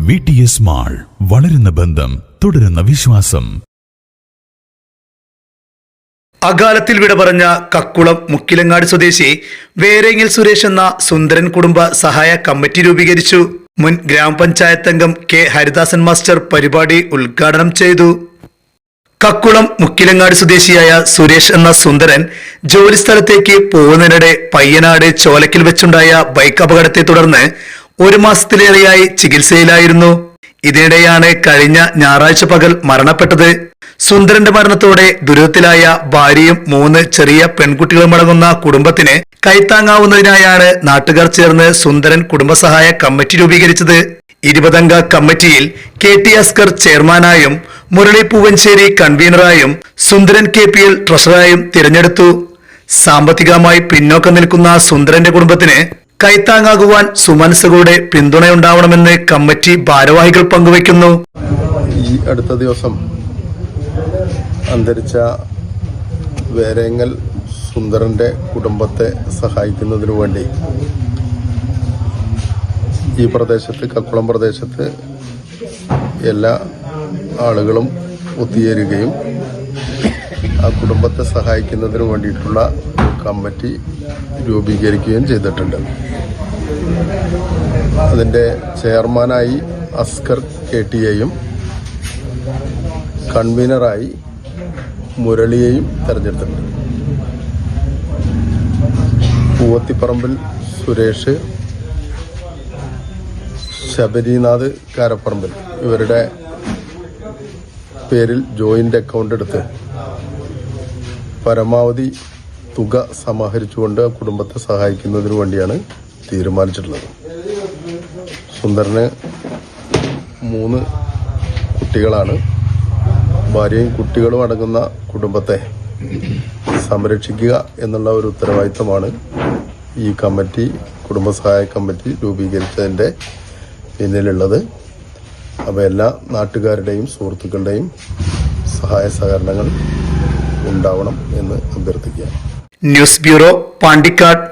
V T S mall വളരുന്ന ബന്ധം തുടരുന്ന വിശ്വാസം. അകാലത്തിൽ വിട പറഞ്ഞ കക്കുളം മുക്കിലങ്ങാട് സ്വദേശി വേരേങ്ങിൽ സുരേഷ് എന്ന സുന്ദരൻ കുടുംബ സഹായ കമ്മിറ്റി രൂപീകരിച്ചു. മുൻ ഗ്രാമപഞ്ചായത്ത് അംഗം കെ ഹരിദാസൻ മാസ്റ്റർ പരിപാടി ഉദ്ഘാടനം ചെയ്തു. കക്കുളം മുക്കിലങ്ങാട് സ്വദേശിയായ സുരേഷ് എന്ന സുന്ദരൻ ജോലിസ്ഥലത്തേക്ക് പോകുന്നതിനിടെ പയ്യനാട് ചോലക്കിൽ വെച്ചുണ്ടായ ബൈക്ക് അപകടത്തെ തുടർന്ന് ഒരു മാസത്തിലേറെയായി ചികിത്സയിലായിരുന്നു. ഇതിനിടെയാണ് കഴിഞ്ഞ ഞായറാഴ്ച പകൽ മരണപ്പെട്ടത്. സുന്ദരന്റെ മരണത്തോടെ ദുരിതത്തിലായ ഭാര്യയും മൂന്ന് ചെറിയ പെൺകുട്ടികളും അടങ്ങുന്ന കുടുംബത്തിന് കൈത്താങ്ങാവുന്നതിനായാണ് നാട്ടുകാർ ചേർന്ന് സുന്ദരൻ കുടുംബസഹായ കമ്മിറ്റി രൂപീകരിച്ചത്. ഇരുപതംഗ കമ്മിറ്റിയിൽ കെ ടി അസ്കർ ചെയർമാനായും മുരളി പൂവഞ്ചേരി കൺവീനറായും സുന്ദരൻ കെ പി എൽ ട്രഷറായും തിരഞ്ഞെടുത്തു. സാമ്പത്തികമായി പിന്നോക്കം നിൽക്കുന്ന സുന്ദരന്റെ കുടുംബത്തിന് കൈത്താങ്ങാകുവാൻ സുമനസുകളുടെ പിന്തുണയുണ്ടാവണമെന്ന് കമ്മിറ്റി ഭാരവാഹികൾ പങ്കുവയ്ക്കുന്നു. ഈ അടുത്ത ദിവസം അന്തരിച്ച വേരേങ്ങൽ സുന്ദരന്റെ കുടുംബത്തെ സഹായിക്കുന്നതിനു വേണ്ടി ഈ പ്രദേശത്ത് കക്കുളം പ്രദേശത്ത് എല്ലാ ആളുകളും ഒത്തുചേരുകയും ആ കുടുംബത്തെ സഹായിക്കുന്നതിന് വേണ്ടിയിട്ടുള്ള കമ്മിറ്റി രൂപീകരിക്കുകയും ചെയ്തിട്ടുണ്ട്. അതിന്റെ ചെയർമാനായി അസ്കർ കെ ടി എയും കൺവീനറായി മുരളിയെയും തെരഞ്ഞെടുത്തിട്ടുണ്ട്. പൂവത്തിപ്പറമ്പിൽ സുരേഷ് ശബരിനാഥ് കാരപ്പറമ്പിൽ. ഇവരുടെ പേരിൽ ജോയിന്റ് അക്കൗണ്ട് എടുത്ത് പരമാവധി തുക സമാഹരിച്ചുകൊണ്ട് കുടുംബത്തെ സഹായിക്കുന്നതിന് വേണ്ടിയാണ് തീരുമാനിച്ചിട്ടുള്ളത്. സുന്ദരന് മൂന്ന് കുട്ടികളാണ്. ഭാര്യയും കുട്ടികളും അടങ്ങുന്ന കുടുംബത്തെ സംരക്ഷിക്കുക എന്നുള്ള ഒരു ഉത്തരവാദിത്തമാണ് ഈ കമ്മിറ്റി കുടുംബസഹായ കമ്മിറ്റി രൂപീകരിച്ചതിന്റെ പിന്നിലുള്ളത്. അപ്പോൾ എല്ലാ നാട്ടുകാരുടെയും സുഹൃത്തുക്കളുടെയും സഹായ സഹകരണങ്ങൾ ഉണ്ടാവണം എന്ന് അഭ്യർത്ഥിക്കുക ന്യൂസ് ബ്യൂറോ പാണ്ടിക്കാട്.